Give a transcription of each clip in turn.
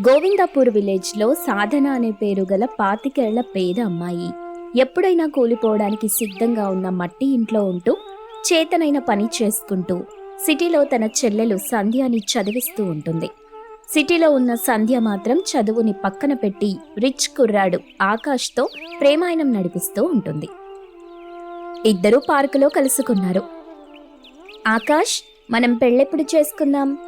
గోవిందపూర్ విలేజ్లో సాధన అనే పేరు గల పాతికేళ్ళ పేద అమ్మాయి. ఎప్పుడైనా కూలిపోవడానికి సిద్ధంగా ఉన్న మట్టి ఇంట్లో ఉంటూ చేతనైన పని చేసుకుంటూ సిటీలో తన చెల్లెలు సంధ్యాని చదివిస్తూ ఉంటుంది. సిటీలో ఉన్న సంధ్య మాత్రం చదువుని పక్కన పెట్టి రిచ్ కుర్రాడు ఆకాష్తో ప్రేమాయణం నడిపిస్తూ ఉంటుంది. ఇద్దరూ పార్కులో కలుసుకున్నారు. ఆకాష్ మనం పెళ్ళెప్పుడు చేసుకుందాం?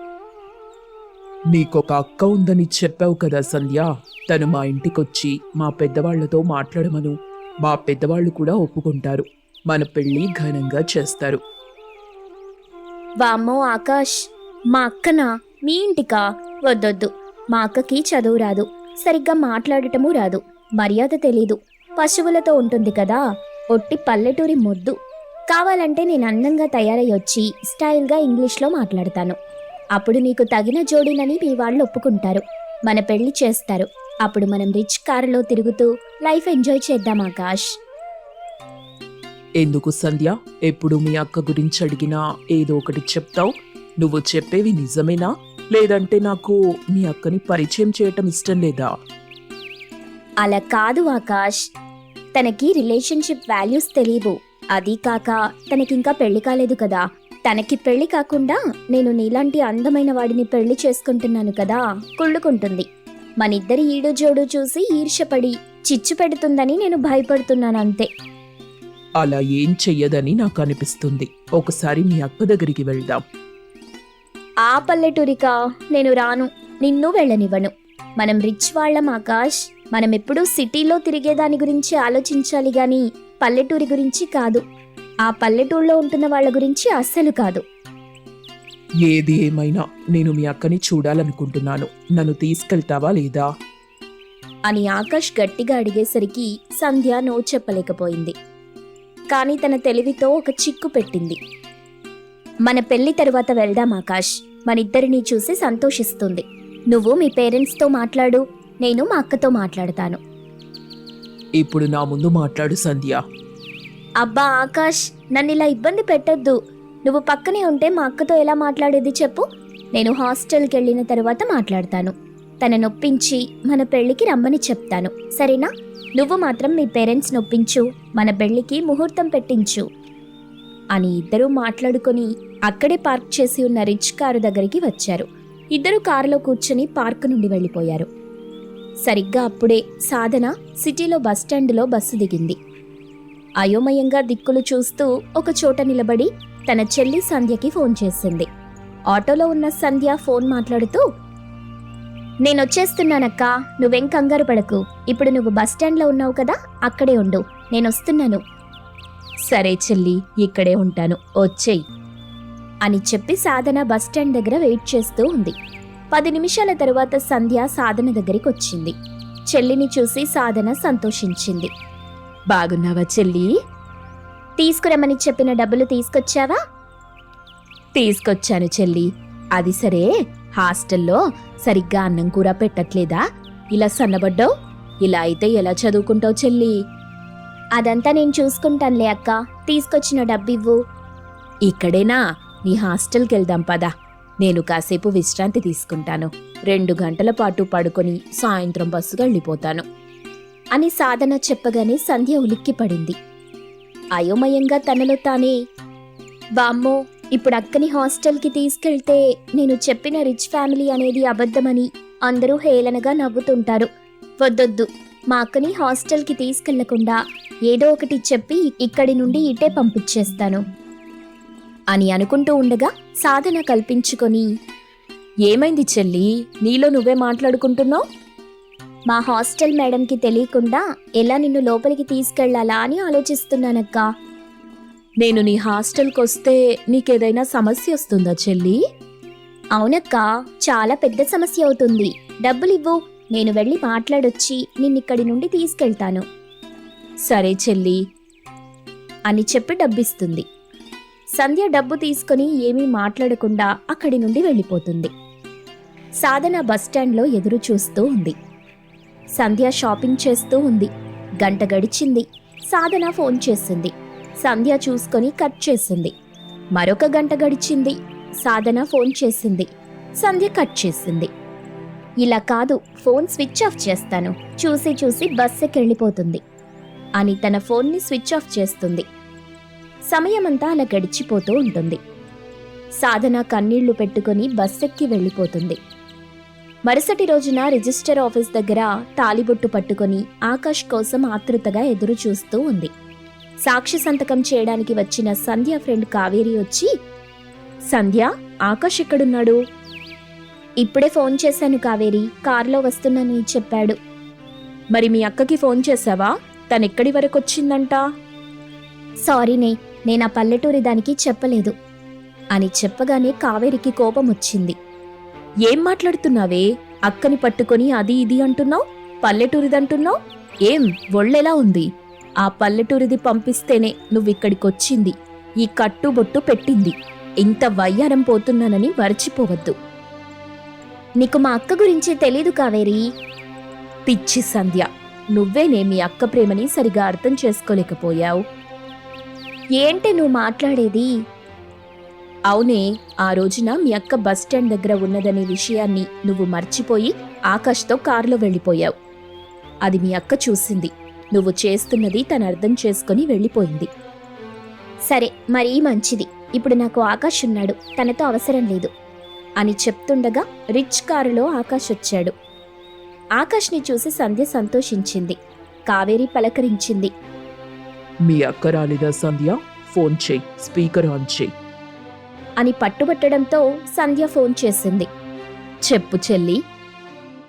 నీకొక అక్క ఉందని చెప్పావు కదా సంధ్య. తను మా ఇంటికొచ్చి మా పెద్దవాళ్ళతో మాట్లాడమను. మా పెద్దవాళ్ళు కూడా ఒప్పుకుంటారు. మన పెళ్ళి ఘనంగా చేస్తారు. వామ్మో ఆకాష్! మా అక్కనా? మీ ఇంటికా? వద్దొద్దు. మా అక్కకి చదువు రాదు. సరిగ్గా మాట్లాడటమూ రాదు. మర్యాద తెలీదు. పశువులతో ఉంటుంది కదా? ఒట్టి పల్లెటూరి మొద్దు. కావాలంటే నేను అందంగా తయారై వచ్చి స్టైల్గా ఇంగ్లీష్లో మాట్లాడతాను. అప్పుడు నీకు తగిన జోడీనని మీ వాళ్ళు ఒప్పుకుంటారు. మన పెళ్ళి చేస్తారు. అప్పుడు మనం రిచ్ కారులో తిరుగుతూ లైఫ్ ఎంజాయ్ చేద్దాం ఆకాష్. ఎందుకు సంధ్య? ఎప్పుడు మీ అక్క గురించి అడిగినా ఏదో ఒకటి చెప్తావు? నువ్వు చెప్పేవి నిజమేనా? లేదంటే నాకు మీ అక్కని పరిచయం చేయటం ఇష్టం లేదా? అలా కాదు ఆకాష్. తనకి రిలేషన్షిప్ వాల్యూస్ తెలియవు అది కాక తనకింకా పెళ్ళి కాలేదు కదా. తనకి పెళ్ళి కాకుండా నేను నీలాంటి అందమైన వాడిని పెళ్ళి చేసుకుంటున్నాను కదా కుళ్ళుకుంటుంది. మనిద్దరి ఈడు జోడు చూసి ఈర్ష్యపడి చిచ్చు పెడుతుందని నేను భయపడుతున్నాను అంతే. అలా ఏం చెయ్యదని నాకు అనిపిస్తుంది. ఒకసారి మీ అక్క దగ్గరికి వెళ్దాం. ఆ పల్లెటూరికా నేను రాను నిన్ను వెళ్ళనివ్వను. మనం రిచ్ వాళ్ళం ఆకాష్ మనం ఎప్పుడూ సిటీలో తిరిగే దాని గురించి ఆలోచించాలి గాని పల్లెటూరి గురించి కాదు. ఆ పల్లెటూరులో ఉంటున్న వాళ్ళ గురించి అస్సలు కాదు. ఏది ఏమైనా నేను మీ అక్కని చూడాలనుకుంటున్నాను. నన్ను తీసుకెళ్తావా లేదా? అని ఆకాష్ గట్టిగా అడిగేసరికి సంధ్య నో చెప్పలేకపోయింది. కానీ తన తెలివితో ఒక చిక్కు పెట్టింది. మన పెళ్ళి తరువాత వెళ్దాం ఆకాష్. మనిద్దరినీ చూసి సంతోషిస్తుంది. నువ్వు మీ పేరెంట్స్తో మాట్లాడు నేను మా అక్కతో మాట్లాడతాను. ఇప్పుడు నా ముందు మాట్లాడు సంధ్య. అబ్బా ఆకాష్ నన్ను ఇలా ఇబ్బంది పెట్టొద్దు. నువ్వు పక్కనే ఉంటే మా అక్కతో ఎలా మాట్లాడేది చెప్పు. నేను హాస్టల్కి వెళ్ళిన తర్వాత మాట్లాడతాను. తన నొప్పించి మన పెళ్ళికి రమ్మని చెప్తాను. సరేనా? నువ్వు మాత్రం మీ పేరెంట్స్ నొప్పించు మన పెళ్ళికి ముహూర్తం పెట్టించు. అని ఇద్దరూ మాట్లాడుకొని అక్కడే పార్క్ చేసి ఉన్న రిచ్ కారు దగ్గరికి వచ్చారు. ఇద్దరు కారులో కూర్చొని పార్క్ నుండి వెళ్ళిపోయారు. సరిగ్గా అప్పుడే సాధన సిటీలో బస్టాండ్లో బస్సు దిగింది. అయోమయంగా దిక్కులు చూస్తూ ఒక చోట నిలబడి తన చెల్లి సంధ్యకి ఫోన్ చేసింది. ఆటోలో ఉన్న సంధ్య ఫోన్ మాట్లాడుతూ నేనొచ్చేస్తున్నానక్కా నువ్వెం కంగారు పడకు. ఇప్పుడు నువ్వు బస్టాండ్లో ఉన్నావు కదా అక్కడే ఉండు. నేనొస్తున్నాను సరే చెల్లి ఇక్కడే ఉంటాను. వచ్చేయ్. అని చెప్పి సాధన బస్టాండ్ దగ్గర వెయిట్ చేస్తూ ఉంది. పది నిమిషాల తరువాత సంధ్య సాధన దగ్గరికి వచ్చింది చెల్లిని చూసి సాధన సంతోషించింది. బాగున్నావా చెల్లి? తీసుకురమ్మని చెప్పిన డబ్బులు తీసుకొచ్చావా? తీసుకొచ్చాను చెల్లి. అది సరే హాస్టల్లో సరిగ్గా అన్నం కూర పెట్టట్లేదా? ఇలా సన్నబడ్డావు? ఇలా అయితే ఎలా చదువుకుంటావు చెల్లి? అదంతా నేను చూసుకుంటానులే అక్క. తీసుకొచ్చిన డబ్బివ్వు. ఇక్కడేనా? నీ హాస్టల్కి వెళ్దాం పదా. నేను కాసేపు విశ్రాంతి తీసుకుంటాను. రెండు గంటల పాటు పడుకొని సాయంత్రం బస్సుగా వెళ్ళిపోతాను. అని సాధన చెప్పగానే సంధ్య ఉలిక్కిపడింది. అయోమయంగా తనలో తానే బామ్మో ఇప్పుడు అక్కని హాస్టల్కి తీసుకెళ్తే నేను చెప్పిన రిచ్ ఫ్యామిలీ అనేది అబద్ధమని అందరూ హేళనగా నవ్వుతుంటారు. వద్దొద్దు మా అక్కని హాస్టల్కి తీసుకెళ్ళకుండా ఏదో ఒకటి చెప్పి ఇక్కడి నుండి ఇటే పంపించేస్తాను. అని అనుకుంటూ ఉండగా సాధన కల్పించుకొని ఏమైంది చెల్లి? నీలో నువ్వే మాట్లాడుకుంటున్నావు? మా హాస్టల్ మేడంకి తెలియకుండా ఎలా నిన్ను లోపలికి తీసుకెళ్ళాలా అని ఆలోచిస్తున్నానక్కా. నేను నీ హాస్టల్కి వస్తే నీకేదైనా సమస్య వస్తుందా చెల్లి? అవునక్కా చాలా పెద్ద సమస్య అవుతుంది. డబ్బులివ్వు నేను వెళ్ళి మాట్లాడొచ్చి నిన్నిక్కడి నుండి తీసుకెళ్తాను. సరే చెల్లి అని చెప్పి డబ్బిస్తుంది. సంధ్య డబ్బు తీసుకొని ఏమీ మాట్లాడకుండా అక్కడి నుండి వెళ్ళిపోతుంది. సాధన బస్టాండ్లో ఎదురు చూస్తూ ఉంది. సంధ్య షాపింగ్ చేస్తూ ఉంది. గంట గడిచింది. సాధన ఫోన్ చేసింది సంధ్య చూసుకొని కట్ చేసింది మరొక గంట గడిచింది. సాధన ఫోన్ చేసింది సంధ్య కట్ చేసింది ఇలా కాదు ఫోన్ స్విచ్ ఆఫ్ చేస్తాను. చూసి చూసి బస్ ఎక్కెళ్ళిపోతుంది అని తన ఫోన్ని స్విచ్ ఆఫ్ చేస్తుంది. సమయమంతా అలా గడిచిపోతూ ఉంటుంది. సాధన కన్నీళ్ళు పెట్టుకొని బస్సెక్కి ఎక్కి వెళ్ళిపోతుంది. మరుసటి రోజున రిజిస్టర్ ఆఫీస్ దగ్గర తాలిబొట్టు పట్టుకొని ఆకాష్ కోసం ఆతృతగా ఎదురు చూస్తూ ఉంది. సాక్షి సంతకం చేయడానికి వచ్చిన సంధ్య ఫ్రెండ్ కావేరి వచ్చి సంధ్య ఆకాష్ ఎక్కడున్నాడు? ఇప్పుడే ఫోన్ చేశాను కావేరి కారులో వస్తున్నానని చెప్పాడు. మరి మీ అక్కకి ఫోన్ చేశావా? తనెక్కడి వరకు వచ్చిందంట? సారీనే నేను ఆ పల్లెటూరి దానికి చెప్పలేదు. అని చెప్పగానే కావేరికి కోపం వచ్చింది ఏం మాట్లాడుతున్నావే? అక్కని పట్టుకొని అది ఇది అంటున్నావు? పల్లెటూరిదంటున్నావు? ఏం? ఒళ్ళెలా ఉంది? ఆ పల్లెటూరిది పంపిస్తేనే నువ్విక్కడికొచ్చింది. ఈ కట్టుబొట్టు పెట్టింది. ఇంత వయ్యారం పోతున్నానని మర్చిపోవద్దు. నీకు మా అక్క గురించి తెలీదు కావేరి? పిచ్చి సంధ్య. నువ్వేనే మీ అక్క ప్రేమని సరిగా అర్థం చేసుకోలేకపోయావు. ఏంటి నువ్వు మాట్లాడేది? అవునే ఆ రోజున మీ అక్క బస్ స్టాండ్ దగ్గర ఉన్నదనే విషయాన్ని నువ్వు మర్చిపోయి ఆకాష్తో కారులో వెళ్ళిపోయావు. అది మీ అక్క చూసింది. నువ్వు చేస్తున్నది తను అర్థం చేసుకుని వెళ్ళిపోయింది. సరే మరీ మంచిది. ఇప్పుడు నాకు ఆకాష్ ఉన్నాడు. తనతో అవసరం లేదు. అని చెప్తుండగా రిచ్ కారులో ఆకాష్ వచ్చాడు. ఆకాష్ని చూసి సంధ్య సంతోషించింది. కావేరి పలకరించింది. మీ అక్క రాలేదా సంధ్య? ఫోన్ చేయి. స్పీకర్ ఆన్ చేయి. అని పట్టుబట్టడంతో సంధ్య ఫోన్ చేసింది. చెప్పు చెల్లి.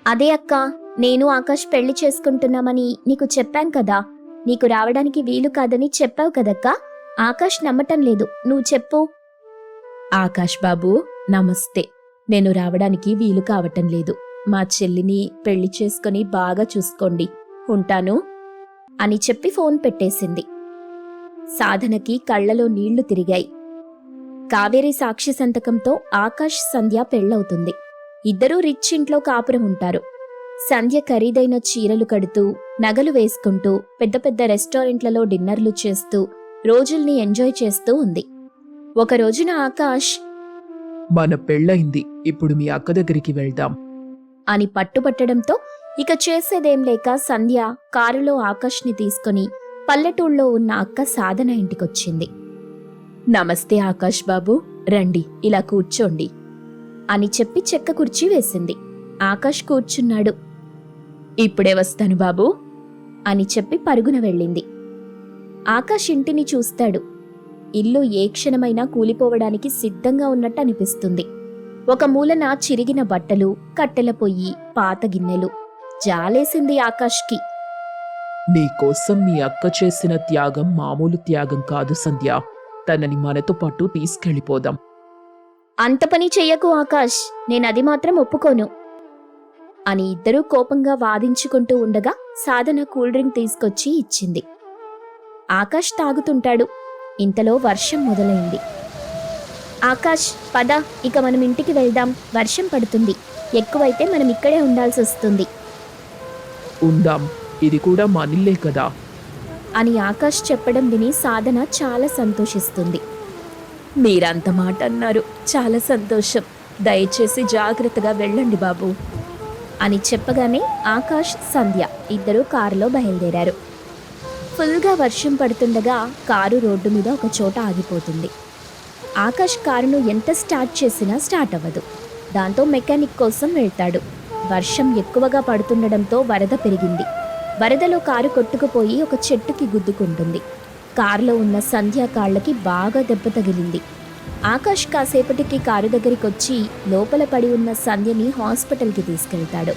అదే అక్క నేను ఆకాష్ పెళ్ళి చేసుకుంటున్నామని నీకు చెప్పాను కదా. నీకు రావడానికి వీలు కాదని చెప్పావు కదక్కా. ఆకాష్ నమ్మటం లేదు. నువ్వు చెప్పు. ఆకాష్ బాబు నమస్తే. నేను రావడానికి వీలు కావటం లేదు. మా చెల్లిని పెళ్ళి చేసుకుని బాగా చూసుకోండి. ఉంటాను? అని చెప్పి ఫోన్ పెట్టేసింది. సాధనకి కళ్ళలో నీళ్ళు తిరిగాయి. కావేరి సాక్షి సంతకంతో ఆకాష్ సంధ్య పెళ్ళవుతుంది. ఇద్దరూ రిచ్ ఇంట్లో కాపురం ఉంటారు. సంధ్య ఖరీదైన చీరలు కడుతూ నగలు వేసుకుంటూ పెద్ద పెద్ద రెస్టారెంట్లలో డిన్నర్లు చేస్తూ రోజుల్ని ఎంజాయ్ చేస్తూ ఉంది. ఒక రోజున ఆకాష్ మన పెళ్ళయింది ఇప్పుడు మీ అక్క దగ్గరికి వెళ్దాం. అని పట్టుబట్టడంతో ఇక చేసేదేం లేక సంధ్య కారులో ఆకాష్ని తీసుకుని పల్లెటూళ్ళలో ఉన్న అక్క సాధన ఇంటికొచ్చింది. నమస్తే ఆకాష్ బాబు రండి ఇలా కూర్చోండి అని చెప్పి చెక్క కుర్చీ వేసింది. ఆకాష్ కూర్చున్నాడు. ఇప్పుడే వస్తాను బాబు అని చెప్పి పరుగున వెళ్ళింది. ఆకాష్ ఇంటిని చూస్తాడు. ఇల్లు ఏ క్షణమైనా కూలిపోవడానికి సిద్ధంగా ఉన్నట్టు అనిపిస్తుంది. ఒక మూలన చిరిగిన బట్టలు కట్టెల పొయ్యి పాత గిన్నెలు జాలేసింది ఆకాష్కి. నీకోసం మీ అక్క చేసిన త్యాగం మామూలు త్యాగం కాదు సంధ్య. తనని మనతో పాటు తీసుకెళ్ళిపోదాం. అంత పని చెయ్యకు ఆకాష్ నేనది మాత్రం ఒప్పుకోను. అని ఇద్దరూ కోపంగా వాదించుకుంటూ ఉండగా సాధన కూల్ డ్రింక్ తీసుకొచ్చి ఇచ్చింది. ఆకాష్ తాగుతుంటాడు. ఇంతలో వర్షం మొదలైంది. ఆకాష్ పద ఇక మనం ఇంటికి వెళ్దాం. వర్షం పడుతుంది. ఎక్కువైతే మనం ఇక్కడే ఉండాల్సి వస్తుంది ఉందాం. ఇది కూడా మనిల్లే కదా. అని ఆకాష్ చెప్పడం విని సాధన చాలా సంతోషిస్తుంది. మీరంత మాట అన్నారు. చాలా సంతోషం. దయచేసి జాగ్రత్తగా వెళ్ళండి బాబు. అని చెప్పగానే ఆకాష్ సంధ్య ఇద్దరూ కారులో బయలుదేరారు. ఫుల్గా వర్షం పడుతుండగా కారు రోడ్డు మీద ఒక చోట ఆగిపోతుంది. ఆకాష్ కారును ఎంత స్టార్ట్ చేసినా స్టార్ట్ అవ్వదు. దాంతో మెకానిక్ కోసం వెళ్తాడు. వర్షం ఎక్కువగా పడుతుండడంతో వరద పెరిగింది. వరదలో కారు కొట్టుకుపోయి ఒక చెట్టుకి గుద్దుకుంటుంది. కారులో ఉన్న సంధ్య కాళ్ళకి బాగా దెబ్బ తగిలింది. ఆకాష్ కాసేపటికి కారు దగ్గరికి వచ్చి లోపల పడి ఉన్న సంధ్యని హాస్పిటల్కి తీసుకెళ్తాడు.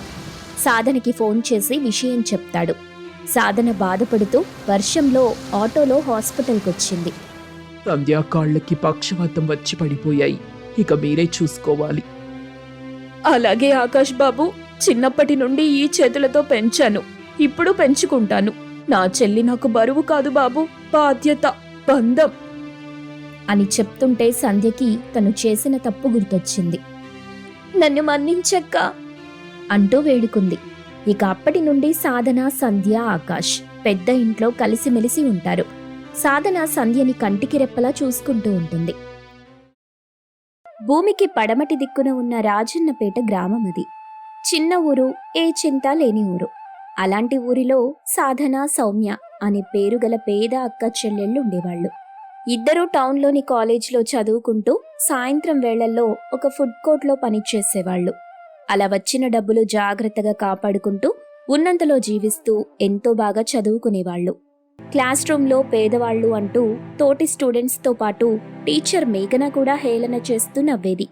సాధనకి ఫోన్ చేసి విషయం చెప్తాడు. సాధన బాధపడుతూ వర్షంలో ఆటోలో హాస్పిటల్కి వచ్చింది సంధ్య కాళ్ళకి పక్షవాతం వచ్చి పడిపోయాయి. ఇక మీరే చూసుకోవాలి. అలాగే ఆకాష్ బాబు చిన్నప్పటి నుండి ఈ చేతులతో పెంచాను. ఇప్పుడు పెంచుకుంటాను. నా చెల్లి నాకు బరువు కాదు బాబు బాధ్యత బంధం. అని చెప్తుంటే సంధ్యకి తను చేసిన తప్పు గుర్తొచ్చింది. నన్ను మన్నించక్క అంటూ వేడుకుంది. ఇక అప్పటి నుండి సాధన సంధ్య ఆకాష్ పెద్ద ఇంట్లో కలిసిమెలిసి ఉంటారు. సాధన సంధ్యని కంటికి రెప్పలా చూసుకుంటూ ఉంటుంది. భూమికి పడమటి దిక్కున ఉన్న రాజన్నపేట గ్రామం అది చిన్న ఊరు ఏ చింత లేని ఊరు. అలాంటి ఊరిలో సాధన సౌమ్య అనే పేరు గల పేద అక్క చెల్లెళ్ళు ఉండేవాళ్ళు. ఇద్దరూ టౌన్లోని కాలేజీలో చదువుకుంటూ సాయంత్రం వేళల్లో ఒక ఫుడ్ కోర్ట్లో పనిచేసేవాళ్ళు. అలా వచ్చిన డబ్బులు జాగ్రత్తగా కాపాడుకుంటూ ఉన్నంతలో జీవిస్తూ ఎంతో బాగా చదువుకునేవాళ్ళు. క్లాస్ రూమ్లో పేదవాళ్ళు అంటూ తోటి స్టూడెంట్స్తో పాటు టీచర్ మేఘన కూడా హేళన చేస్తూ నవ్వేది.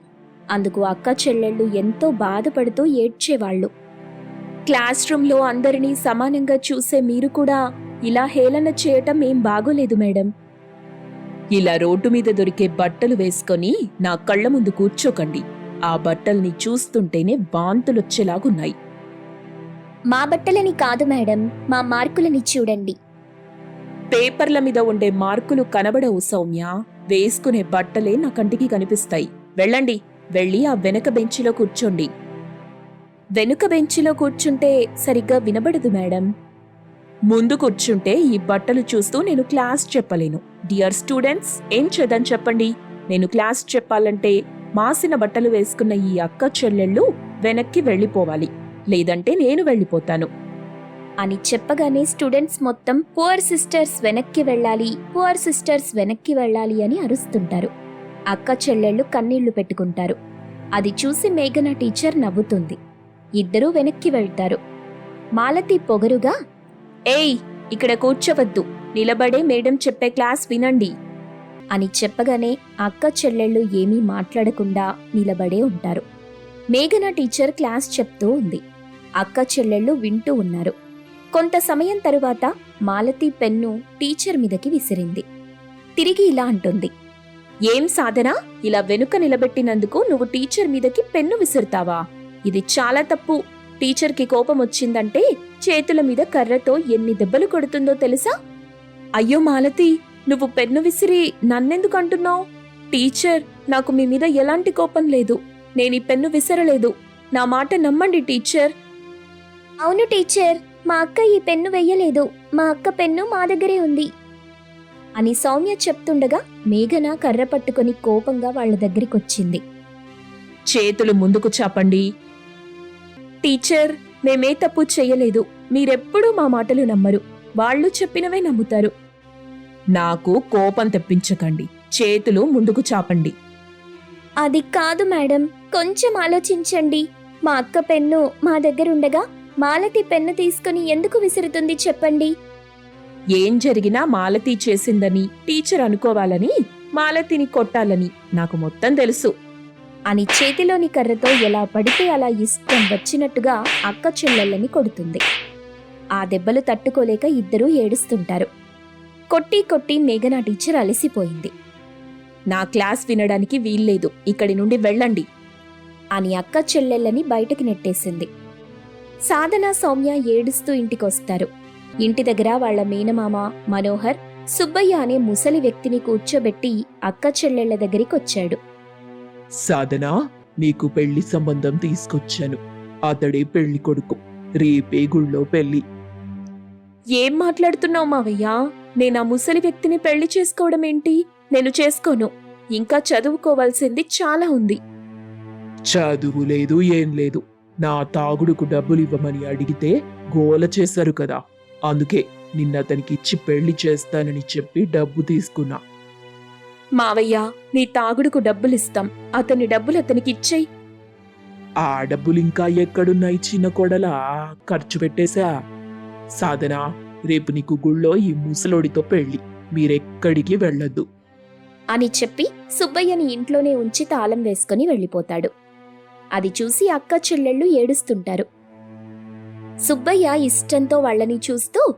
అందుకు అక్క చెల్లెళ్ళు ఎంతో బాధపడుతూ ఏడ్చేవాళ్ళు. క్లాస్ రూమ్లో అందరినీ సమానంగా చూసే మీరు కూడా ఇలా హేళన చేయటం ఏం బాగోలేదు మేడం. ఇలా రోడ్డు మీద దొరికే బట్టలు వేసుకొని నా కళ్ళ ముందు కూర్చోకండి. ఆ బట్టల్ని చూస్తుంటేనే వాంతులొచ్చేలాగున్నాయి. మా బట్టలని కాదు మేడం. మా మార్కులని చూడండి. పేపర్ల మీద ఉండే మార్కులు కనబడవు సౌమ్య. వేసుకునే బట్టలే నా కంటికి కనిపిస్తాయి. వెళ్ళండి. వెళ్ళి ఆ వెనక బెంచిలో కూర్చోండి. వెనుక బెంచిలో కూర్చుంటే సరిగ్గా వినబడదు మేడం. ముందు కూర్చుంటే ఈ బట్టలు చూస్తూ నేను క్లాస్ చెప్పలేను. డియర్ స్టూడెంట్స్ ఏం చేద్దాం చెప్పండి? నేను క్లాస్ చెప్పాలంటే మాసిన బట్టలు వేసుకున్న ఈ అక్క చెల్లెళ్ళు వెనక్కి వెళ్ళిపోవాలి. లేదంటే నేను వెళ్ళిపోతాను. అని చెప్పగానే స్టూడెంట్స్ మొత్తం పువర్ సిస్టర్స్ వెనక్కి వెళ్ళాలి పువర్ సిస్టర్స్ వెనక్కి వెళ్ళాలి అని అరుస్తుంటారు. అక్క చెల్లెళ్ళు కన్నీళ్ళు పెట్టుకుంటారు. అది చూసి మేఘన టీచర్ నవ్వుతుంది. ఇద్దరూ వెనక్కి వెళ్తారు. మాలతి పొగరుగా ఏయ్ ఇక్కడ కూర్చోవద్దు. నిలబడే మేడం చెప్పే క్లాస్ వినండి. అని చెప్పగానే అక్క చెల్లెళ్ళు ఏమీ మాట్లాడకుండా నిలబడే ఉంటారు. మేఘన టీచర్ క్లాస్ చెప్తూ ఉంది. అక్క చెల్లెళ్ళు వింటూ ఉన్నారు. కొంత సమయం తరువాత మాలతి పెన్ను టీచర్ మీదకి విసిరింది. తిరిగి ఇలా అంటుంది. ఏం సాధన? ఇలా వెనుక నిలబెట్టినందుకు నువ్వు టీచర్ మీదకి పెన్ను విసురుతావా? ఇది చాలా తప్పు. టీచర్కి కోపం వచ్చిందంటే చేతుల మీద కర్రతో ఎన్ని దెబ్బలు కొడుతుందో తెలుసా? అయ్యో మాలతి నువ్వు పెన్ను విసిరి నన్నెందుకు అంటున్నావు? టీచర్ నాకు మీ మీద ఎలాంటి కోపం లేదు. నేను ఈ పెన్ను విసరలేదు. నా మాట నమ్మండి టీచర్. అవును టీచర్ మా అక్క ఈ పెన్ను వెయ్యలేదు మా అక్క పెన్ను మా దగ్గరే ఉంది. అని సౌమ్య చెప్తుండగా మేఘన కర్ర పట్టుకొని కోపంగా వాళ్ళ దగ్గరికొచ్చింది. చేతులు ముందుకు చాపండి. టీచర్ మేమే తప్పు చెయ్యలేదు మీరెప్పుడూ మా మాటలు నమ్మరు. వాళ్ళు చెప్పినవే నమ్ముతారు. నాకు కోపం తెప్పించకండి. చేతులు ముందుకు చాపండి. అది కాదు మేడం. కొంచెం ఆలోచించండి. మా అక్క పెన్ను మా దగ్గర ఉండగా మాలతి పెన్ను తీసుకుని ఎందుకు విసురుతుంది చెప్పండి. ఏం జరిగినా మాలతి చేసిందని టీచర్ అనుకోవాలని మాలతిని కొట్టాలని నాకు మొత్తం తెలుసు. అని చేతిలోని కర్రతో ఎలా పడితే అలా ఇష్టం వచ్చినట్టుగా అక్క చెల్లెళ్ళని కొడుతుంది. ఆ దెబ్బలు తట్టుకోలేక ఇద్దరూ ఏడుస్తుంటారు. కొట్టి కొట్టి మేఘనా టీచర్ అలసిపోయింది. నా క్లాస్ వినడానికి వీల్లేదు. ఇక్కడి నుండి వెళ్ళండి అని అక్క చెల్లెళ్ళని బయటకి నెట్టేసింది. సాధన సౌమ్య ఏడుస్తూ ఇంటికొస్తారు. ఇంటి దగ్గర వాళ్ళ మేనమామ మనోహర్ సుబ్బయ్య అనే ముసలి వ్యక్తిని కూర్చోబెట్టి అక్క చెల్లెళ్ళ దగ్గరికొచ్చాడు. సాధన నీకు పెళ్ళి సంబంధం తీసుకొచ్చాను. అతడే పెళ్ళి కొడుకు. రేపే గుళ్ళో పెళ్ళి. ఏం మాట్లాడుతున్నావు మావయ్య? నేను ఆ ముసలి వ్యక్తిని పెళ్ళి చేసుకోవడం ఏంటి? నేను చేసుకోను. ఇంకా చదువుకోవాల్సింది చాలా ఉంది. చదువు లేదు ఏం లేదు. నా తాగుడుకు డబ్బులు ఇవ్వమని అడిగితే గోల చేశారు కదా. అందుకే నిన్న అతనికి ఇచ్చి పెళ్ళి చేస్తానని చెప్పి డబ్బు తీసుకున్నా. మావయ్య నీ తాగుడుకు డబ్బులిస్తాం. అతని డబ్బులు అతనికి ఇచ్చేయి ఆ డబ్బులు ఇంకా ఎక్కడున్నాయి చిన్న కొడలా? ఖర్చు పెట్టేశా. సాధన రేపు నీకు గుళ్ళో ఈ ముసలోడితో పెళ్ళి మీరెక్కడికి వెళ్ళొద్దు. అని చెప్పి సుబ్బయ్యని ఇంట్లోనే ఉంచి తాళం వేసుకుని వెళ్ళిపోతాడు. అది చూసి అక్క చెల్లెళ్ళు ఏడుస్తుంటారు. సుబ్బయ్య ఇష్టంతో వాళ్ళని చూస్తూ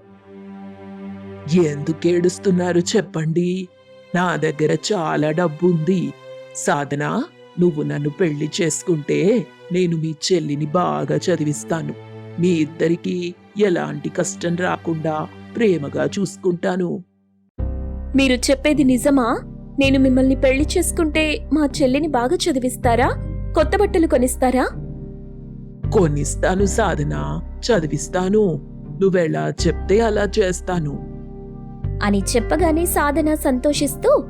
ఎందుకు ఏడుస్తున్నారు చెప్పండి. నా దగ్గర చాలా డబ్బు ఉంది సాధన నువ్వు నన్ను పెళ్ళి చేసుకుంటే నేను మీ చెల్లిని బాగా చదివిస్తాను. మీ ఇద్దరికి ఎలాంటి కష్టం రాకుండా ప్రేమగా చూసుకుంటాను. మీరు చెప్పేది నిజమా? నేను మిమ్మల్ని పెళ్ళి చేసుకుంటే మా చెల్లిని బాగా చదివిస్తారా? కొత్త బట్టలు కొనిస్తారా? కొనిస్తాను సాధన చదివిస్తాను. నువ్వెలా చెప్తే అలా చేస్తాను. అని చెప్పగానే సాధన సంతోషిస్తూ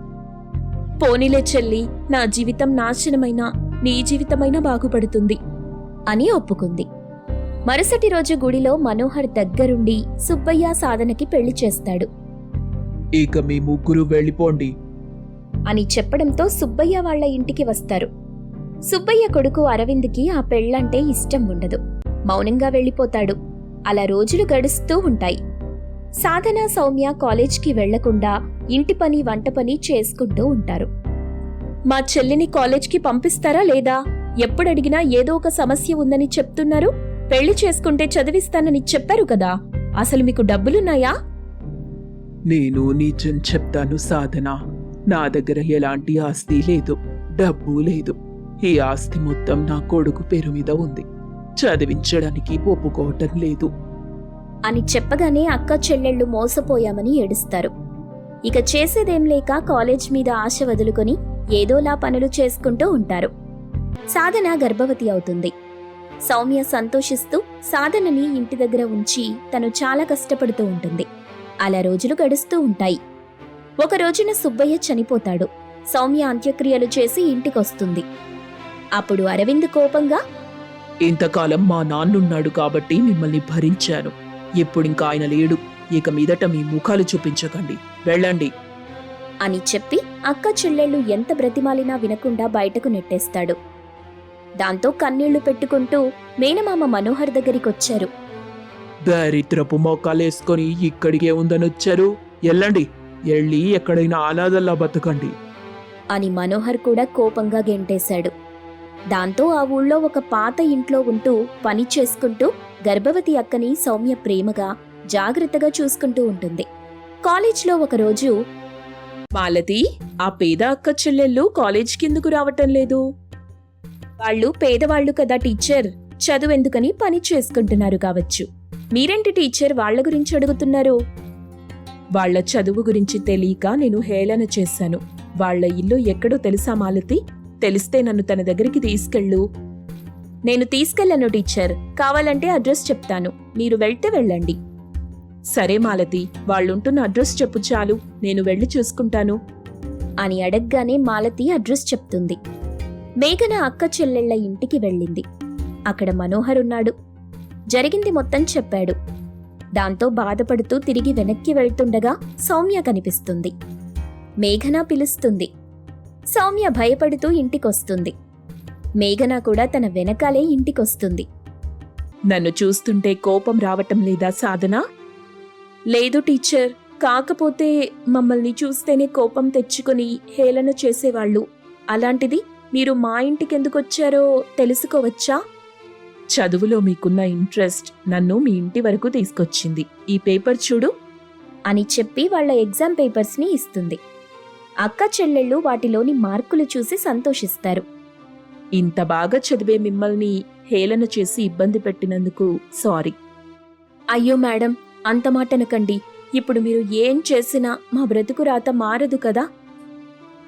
పోనీలే చెల్లి నా జీవితం నాశనమైనా నీ జీవితమైనా బాగుపడుతుంది అని ఒప్పుకుంది. మరుసటి రోజు గుడిలో మనోహర్ దగ్గరుండి సుబ్బయ్య సాధనకి పెళ్ళి చేస్తాడు. ఇక మీ ముగ్గురు వెళ్ళిపోండి అని చెప్పడంతో సుబ్బయ్య వాళ్ళ ఇంటికి వస్తారు. సుబ్బయ్య కొడుకు అరవింద్కి ఆ పెళ్ళంటే ఇష్టం ఉండదు. మౌనంగా వెళ్ళిపోతాడు. అలా రోజులు గడుస్తూ ఉంటాయి. సాధన సౌమ్య కాలేజ్కి వెళ్ళకుండా ఇంటి పని వంట పని చేసుకుంటూ ఉంటారు. మా చెల్లిని కాలేజ్కి పంపిస్తారా లేదా? ఎప్పుడు అడిగినా ఏదో ఒక సమస్య ఉందని చెప్తున్నారు. పెళ్ళి చేసుకుంటే చదివిస్తానని చెప్పారు కదా. అసలు మీకు డబ్బులున్నాయా? నేను నిజం చెప్తాను సాధన. నా దగ్గర ఎలాంటి ఆస్తి లేదు డబ్బు లేదు. ఈ ఆస్తి మొత్తం నా కొడుకు పేరు మీద ఉంది. చదివించడానికి ఒప్పుకోవటం లేదు. అని చెప్పగానే అక్క చెల్లెళ్ళు మోసపోయామని ఏడుస్తారు. ఇక చేసేదేం లేక కాలేజ్ మీద ఆశ వదులుకొని ఏదోలా పనులు చేసుకుంటూ ఉంటారు. సాధన గర్భవతి అవుతుంది. సౌమ్య సంతోషిస్తూ సాధనని ఇంటి దగ్గర ఉంచి తను చాలా కష్టపడుతూ ఉంటుంది. అలా రోజులు గడుస్తూ ఉంటాయి. ఒక రోజున సుబ్బయ్య చనిపోతాడు. సౌమ్య అంత్యక్రియలు చేసి ఇంటికొస్తుంది. అప్పుడు అరవింద్ కోపంగా ఇంతకాలం మా నాన్నున్నాడు కాబట్టి మిమ్మల్ని భరించాను. ఇప్పుడింక ఆయన లేడు. ఇక మీదట మీ ముఖాలు చూపించకండి. వెళ్ళండి. అని చెప్పి అక్క చెల్లెళ్ళు ఎంత బ్రతిమాలినా వినకుండా బయటకు నెట్టేస్తాడు. దాంతో కన్నీళ్ళు పెట్టుకుంటూ మేనమామ మనోహర్ దగ్గరికొచ్చారు. దారిద్రపు మొక్కలేసుకొని ఇక్కడికే ఉందని వచ్చారు వెళ్ళండి. వెళ్ళి ఎక్కడైనా అనాథల్లా బతకండి. అని మనోహర్ కూడా కోపంగా గెంటేశాడు. దాంతో ఆ ఊళ్ళో ఒక పాత ఇంట్లో ఉంటూ పని చేసుకుంటూ గర్భవతి అక్కని సౌమ్య ప్రేమగా జాగ్రత్తగా చూసుకుంటూ ఉంటుంది. కాలేజ్లో ఒకరోజు మాలతి ఆ పేద అక్క చెల్లెళ్ళు కాలేజ్ కిందకు రావటం లేదు. వాళ్ళు పేదవాళ్ళు కదా టీచర్ చదువెందుకని పని చేసుకుంటున్నారు కావచ్చు. మీరేంటి టీచర్ వాళ్ళ గురించి అడుగుతున్నారు? వాళ్ళ చదువు గురించి తెలియక నేను హేళన చేశాను. వాళ్ళ ఇల్లు ఎక్కడో తెలుసా మాలతి? తెలిస్తే నన్ను తన దగ్గరికి తీసుకెళ్ళు. నేను తీసుకెళ్ళను టీచర్. కావాలంటే అడ్రస్ చెప్తాను. మీరు వెళ్తే వెళ్ళండి. సరే మాలతి. వాళ్ళుంటున్న అడ్రస్ చెప్పు చాలు. నేను వెళ్ళి చూసుకుంటాను. అని అడగ్గానే మాలతి అడ్రస్ చెప్తుంది. మేఘన అక్క చెల్లెళ్ళ ఇంటికి వెళ్ళింది. అక్కడ మనోహర్ ఉన్నాడు. జరిగింది మొత్తం చెప్పాడు. దాంతో బాధపడుతూ తిరిగి వెనక్కి వెళ్తుండగా సౌమ్య కనిపిస్తుంది. మేఘన పిలుస్తుంది. సౌమ్య భయపడుతూ ఇంటికొస్తుంది. మేఘన కూడా తన వెనకాలే ఇంటికొస్తుంది. నన్ను చూస్తుంటే కోపం రావటం లేదా సాధన? లేదు టీచర్ కాకపోతే మమ్మల్ని చూస్తేనే కోపం తెచ్చుకొని హేళన చేసేవాళ్ళు. అలాంటిది మీరు మా ఇంటికెందుకొచ్చారో తెలుసుకోవచ్చా? చదువులో మీకున్న ఇంట్రెస్ట్ నన్ను మీ ఇంటి వరకు తీసుకొచ్చింది. ఈ పేపర్ చూడు. అని చెప్పి వాళ్ళ ఎగ్జామ్ పేపర్స్ని ఇస్తుంది. అక్క చెల్లెళ్ళు వాటిలోని మార్కులు చూసి సంతోషిస్తారు. ఇంత బాగా చదివే మిమ్మల్ని హేళన చేసి ఇబ్బంది పెట్టినందుకు సారీ. అయ్యో మేడం అంత మాటనకండి. ఇప్పుడు మీరు ఏం చేసినా మా బ్రతుకు రాత మారదు కదా?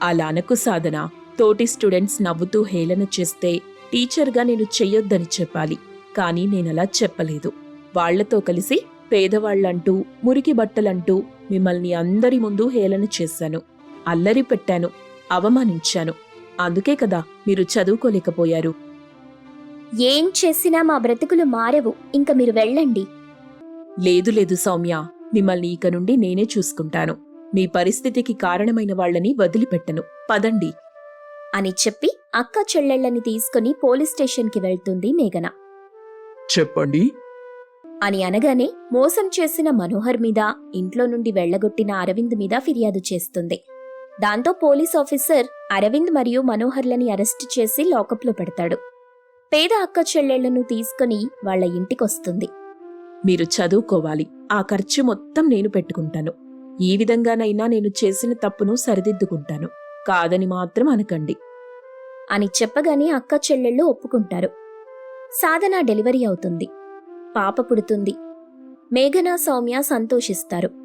అలానకు సాధన. తోటి స్టూడెంట్స్ నవ్వుతూ హేళన చేస్తే టీచర్గా నేను చెయ్యొద్దని చెప్పాలి. కానీ నేనలా చెప్పలేదు. వాళ్ళతో కలిసి పేదవాళ్ళంటూ మురికి బట్టలంటూ మిమ్మల్ని అందరి ముందు హేళన చేశాను. అల్లరి పెట్టాను అవమానించాను. అందుకే కదా మీరు చదువుకోలేకపోయారు. ఏం చేసినా మా బ్రతుకులు మారవు ఇంక మీరు వెళ్ళండి. లేదు లేదు సౌమ్య మిమ్మల్ని ఇక నుండి నేనే చూసుకుంటాను. మీ పరిస్థితికి కారణమైన వాళ్ళని వదిలిపెట్టను. పదండి. అని చెప్పి అక్క చెల్లెళ్ళని తీసుకుని పోలీస్ స్టేషన్కి వెళ్తుంది మేఘన. చెప్పండి. అని అనగానే మోసం చేసిన మనోహర్ మీద ఇంట్లో నుండి వెళ్ళగొట్టిన అరవింద్ మీద ఫిర్యాదు చేస్తుంది. దాంతో పోలీస్ ఆఫీసర్ అరవింద్ మరియు మనోహర్లని అరెస్ట్ చేసి లాకప్లో పెడతాడు. పేద అక్క చెల్లెళ్ళను తీసుకుని వాళ్ళ ఇంటికొస్తుంది. మీరు చదువుకోవాలి. ఆ ఖర్చు మొత్తం నేను పెట్టుకుంటాను. ఈ విధంగానైనా నేను చేసిన తప్పును సరిదిద్దుకుంటాను. కాదని మాత్రం అనకండి. అని చెప్పగానే అక్క చెల్లెళ్ళు ఒప్పుకుంటారు. సాధన డెలివరీ అవుతుంది. పాప పుడుతుంది. మేఘన సౌమ్య సంతోషిస్తారు.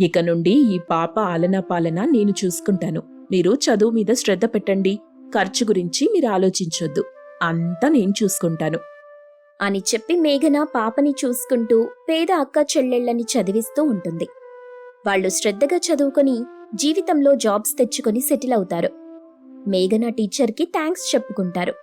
ఇక నుండి ఈ పాప ఆలనా పాలన నేను చూసుకుంటాను. మీరు చదువు మీద శ్రద్ధ పెట్టండి. ఖర్చు గురించి మీరు ఆలోచించొద్దు. అంతా నేను చూసుకుంటాను. అని చెప్పి మేఘన పాపని చూసుకుంటూ పేద అక్క చెల్లెళ్ళని చదివిస్తూ ఉంటుంది. వాళ్ళు శ్రద్ధగా చదువుకొని జీవితంలో జాబ్స్ తెచ్చుకొని సెటిల్ అవుతారు. మేఘన టీచర్కి థ్యాంక్స్ చెప్పుకుంటారు.